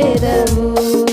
ఉంచెదవు